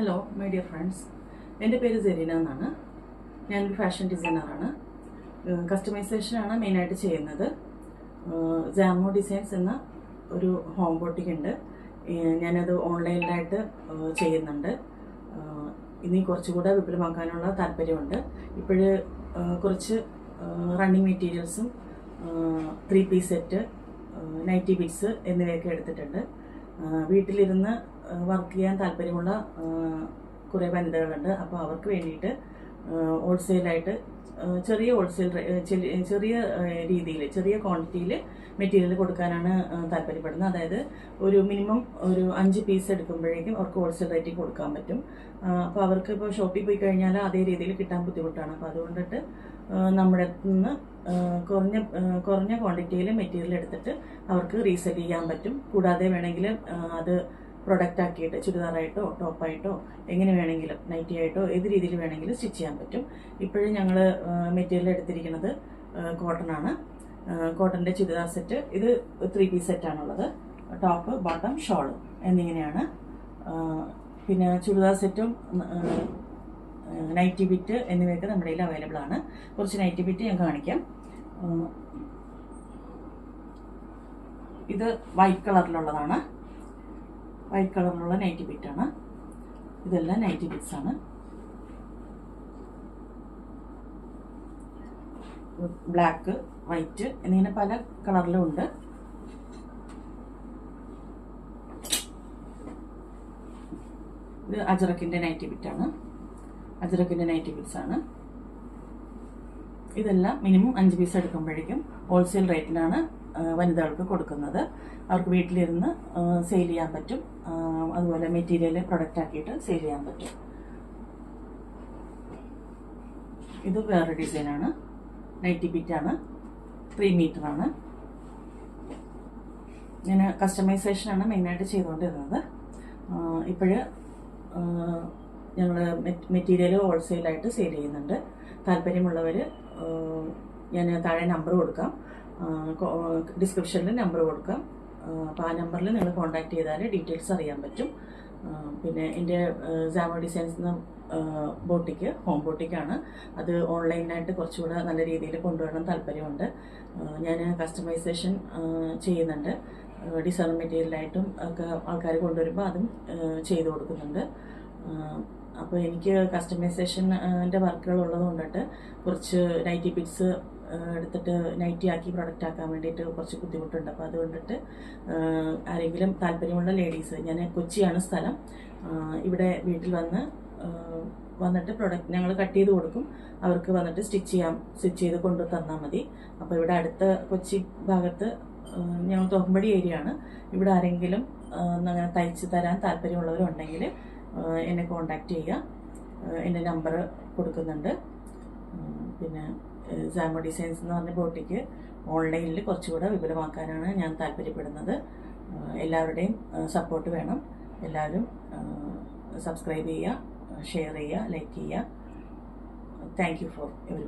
Hello my dear friends എന്റെ പേര് സെരീന എന്നാണ്. ഞാനൊരു ഫാഷൻ ഡിസൈനറാണ് കസ്റ്റമൈസേഷനാണ് മെയിനായിട്ട് ചെയ്യുന്നത്. ജാമോ ഡിസൈൻസ് എന്ന ഒരു ഹോം ബോട്ടിക് ഉണ്ട്. ഞാനത് ഓൺലൈനിലായിട്ട് ചെയ്യുന്നുണ്ട്. ഇനി കുറച്ചുകൂടെ വിപുലമാക്കാനുള്ള താല്പര്യമുണ്ട്. ഇപ്പോഴ് കുറച്ച് running മെറ്റീരിയൽസും three piece set nighty bits എന്നിവയൊക്കെ എടുത്തിട്ടുണ്ട്. വീട്ടിലിരുന്ന് വർക്ക് ചെയ്യാൻ താല്പര്യമുള്ള കുറേ വനിതകളുണ്ട്. അപ്പോൾ അവർക്ക് വേണ്ടിയിട്ട് ഹോൾസെയിലായിട്ട് ചെറിയ ഹോൾസെയിൽ ചെറിയ രീതിയിൽ ചെറിയ ക്വാണ്ടിറ്റിയിൽ മെറ്റീരിയൽ കൊടുക്കാനാണ് താല്പര്യപ്പെടുന്നത്. അതായത് ഒരു മിനിമം ഒരു അഞ്ച് പീസ് എടുക്കുമ്പോഴേക്കും അവർക്ക് ഹോൾസെയിൽ റേറ്റിൽ കൊടുക്കാൻ പറ്റും. അപ്പോൾ അവർക്ക് ഇപ്പോൾ ഷോപ്പിൽ പോയി കഴിഞ്ഞാൽ അതേ രീതിയിൽ കിട്ടാൻ ബുദ്ധിമുട്ടാണ്. അപ്പോൾ അതുകൊണ്ടിട്ട് നമ്മുടെ നിന്ന് കുറഞ്ഞ കുറഞ്ഞ ക്വാണ്ടിറ്റിയിൽ മെറ്റീരിയൽ എടുത്തിട്ട് അവർക്ക് റീസെൽ ചെയ്യാൻ പറ്റും. കൂടാതെ വേണമെങ്കിൽ അത് പ്രൊഡക്റ്റ് ആക്കിയിട്ട് ചുരിദാറായിട്ടോ ടോപ്പായിട്ടോ എങ്ങനെ വേണമെങ്കിലും നൈറ്റി ആയിട്ടോ ഏത് രീതിയിൽ വേണമെങ്കിലും സ്റ്റിച്ച് ചെയ്യാൻ പറ്റും. ഇപ്പോഴും ഞങ്ങൾ മെറ്റീരിയൽ എടുത്തിരിക്കുന്നത് കോട്ടൺ ആണ് കോട്ടന്റെ ചുരിദാർ സെറ്റ്. ഇത് ത്രീ പീസ് സെറ്റാണുള്ളത്. ടോപ്പ് ബോട്ടം ഷോൾ എന്നിങ്ങനെയാണ്. പിന്നെ ചുരിദാർ സെറ്റും നൈറ്റി ബിറ്റ് എന്നിവയൊക്കെ നമ്മുടെ കയ്യിൽ അവൈലബിൾ ആണ് കുറച്ച് നൈറ്റി ബിറ്റ് ഞാൻ കാണിക്കാം. ഇത് വൈറ്റ് കളറിലുള്ളതാണ്. വൈറ്റ് കളറിലുള്ള നൈറ്റി ബിറ്റാണ് ഇതെല്ലാം നൈറ്റി ബിറ്റ്സ് ആണ്. ബ്ലാക്ക് വൈറ്റ് എന്നിങ്ങനെ പല കളറിലും ഉണ്ട്. ഇത് അജറക്കിന്റെ നൈറ്റി ബിറ്റാണ് അജറക്കിന്റെ നൈറ്റി ബിറ്റ്സ് ആണ്. ഇതെല്ലാം മിനിമം അഞ്ച് പീസ് എടുക്കുമ്പോഴേക്കും ഹോൾസെയിൽ റേറ്റിലാണ് വനിതകൾക്ക് കൊടുക്കുന്നത്. അവർക്ക് വീട്ടിലിരുന്ന് സെയിൽ ചെയ്യാൻ പറ്റും. അതുപോലെ മെറ്റീരിയൽ പ്രൊഡക്റ്റ് ആക്കിയിട്ട് സെയിൽ ചെയ്യാൻ പറ്റും. ഇത് വേറെ ഡിസൈനാണ് നൈറ്റി ബിറ്റാണ് ത്രീ മീറ്റർ ആണ്. ഞാൻ കസ്റ്റമൈസേഷനാണ് മെയിനായിട്ട് ചെയ്തുകൊണ്ടിരുന്നത്. ഇപ്പോഴ് ഞങ്ങൾ മെറ്റീരിയൽ ഹോൾസെയിലായിട്ട് സെയിൽ ചെയ്യുന്നുണ്ട്. താല്പര്യമുള്ളവർ ഞാൻ താഴെ നമ്പർ കൊടുക്കാം. ഡിസ്ക്രിപ്ഷനിൽ നമ്പർ കൊടുക്കാം. അപ്പോൾ ആ നമ്പറിൽ നിങ്ങൾ കോൺടാക്ട് ചെയ്താൽ ഡീറ്റെയിൽസ് അറിയാൻ പറ്റും. പിന്നെ എന്റെ ജാമോ ഡിസൈൻസ് എന്ന ബോട്ടിക്ക് ഹോം ബോട്ടിക്കാണ് അത് ഓൺലൈനായിട്ട് കുറച്ചുകൂടെ നല്ല രീതിയിൽ കൊണ്ടുവരണം താല്പര്യമുണ്ട്. ഞാൻ കസ്റ്റമൈസേഷൻ ചെയ്യുന്നുണ്ട്. ഡിസൈൻ മെറ്റീരിയലായിട്ടും ഒക്കെ ആൾക്കാർ കൊണ്ടുവരുമ്പോൾ അതും ചെയ്തു കൊടുക്കുന്നുണ്ട്. അപ്പോൾ എനിക്ക് കസ്റ്റമൈസേഷന്റെ വർക്കുകൾ ഉള്ളത് കൊണ്ടിട്ട് കുറച്ച് നൈറ്റി പിക്സ് എടുത്തിട്ട് നൈറ്റി ആക്കി പ്രൊഡക്റ്റ് ആക്കാൻ വേണ്ടിയിട്ട് കുറച്ച് ബുദ്ധിമുട്ടുണ്ട്. അപ്പോൾ അതുകൊണ്ടിട്ട് ആരെങ്കിലും താല്പര്യമുള്ള ലേഡീസ് ഞാൻ കൊച്ചിയാണ് സ്ഥലം. ഇവിടെ വീട്ടിൽ വന്ന് വന്നിട്ട് പ്രൊഡക്റ്റ് ഞങ്ങൾ കട്ട് ചെയ്ത് കൊടുക്കും. അവർക്ക് വന്നിട്ട് സ്റ്റിച്ച് ചെയ്യാം സ്റ്റിച്ച് ചെയ്ത് കൊണ്ടു തന്നാൽ മതി. അപ്പോൾ ഇവിടെ അടുത്ത കൊച്ചി ഭാഗത്ത് ഞങ്ങൾ തോമ്പടി ഏരിയ ആണ്. ഇവിടെ ആരെങ്കിലും അങ്ങനെ തയ്ച്ച് തരാൻ താല്പര്യമുള്ളവരുണ്ടെങ്കിൽ എന്നെ കോണ്ടാക്റ്റ് ചെയ്യുക. എന്റെ നമ്പർ കൊടുക്കുന്നുണ്ട്. പിന്നെ സാമോ ഡിസൈൻസ് എന്ന് പറഞ്ഞ ബോട്ടിക്ക് ഓൺലൈനിൽ കുറച്ചുകൂടെ വിപുലമാക്കാനാണ് ഞാൻ താല്പര്യപ്പെടുന്നത്. എല്ലാവരുടെയും സപ്പോർട്ട് വേണം. എല്ലാവരും സബ്സ്ക്രൈബ് ചെയ്യുക ഷെയർ ചെയ്യുക ലൈക്ക് ചെയ്യുക. Thank you for every